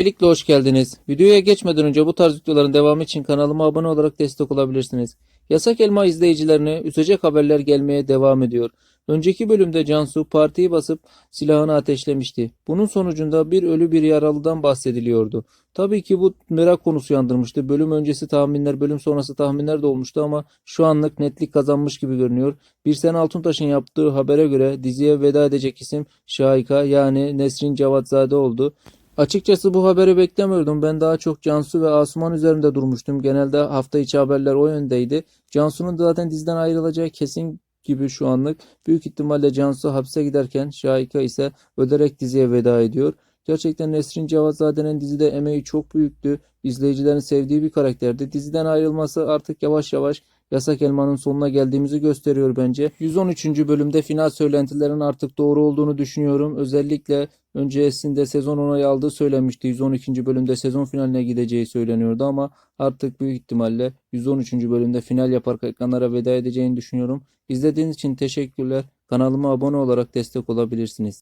Öncelikle hoş geldiniz. Videoya geçmeden önce bu tarz videoların devamı için kanalıma abone olarak destek olabilirsiniz. Yasak Elma izleyicilerine üzecek haberler gelmeye devam ediyor. Önceki bölümde Cansu partiyi basıp silahını ateşlemişti. Bunun sonucunda bir ölü bir yaralıdan bahsediliyordu. Tabii ki bu merak konusu yandırmıştı. Bölüm öncesi tahminler, bölüm sonrası tahminler de olmuştu ama şu anlık netlik kazanmış gibi görünüyor. Birsen Altuntaş'ın yaptığı habere göre diziye veda edecek isim Şahika yani Nesrin Cevatzade oldu. Açıkçası bu haberi beklemiyordum. Ben daha çok Cansu ve Asuman üzerinde durmuştum. Genelde hafta içi haberler o yöndeydi. Cansu'nun zaten diziden ayrılacağı kesin gibi şu anlık. Büyük ihtimalle Cansu hapse giderken Şahika ise ölerek diziye veda ediyor. Gerçekten Nesrin Cevatzade'nin dizide emeği çok büyüktü. İzleyicilerin sevdiği bir karakterdi. Diziden ayrılması artık yavaş yavaş Yasak Elma'nın sonuna geldiğimizi gösteriyor bence. 113. bölümde final söylentilerin artık doğru olduğunu düşünüyorum. Özellikle öncesinde sezon onayı aldığı söylenmişti. 112. bölümde sezon finaline gideceği söyleniyordu ama artık büyük ihtimalle 113. bölümde final yaparak ekranlara veda edeceğini düşünüyorum. İzlediğiniz için teşekkürler. Kanalıma abone olarak destek olabilirsiniz.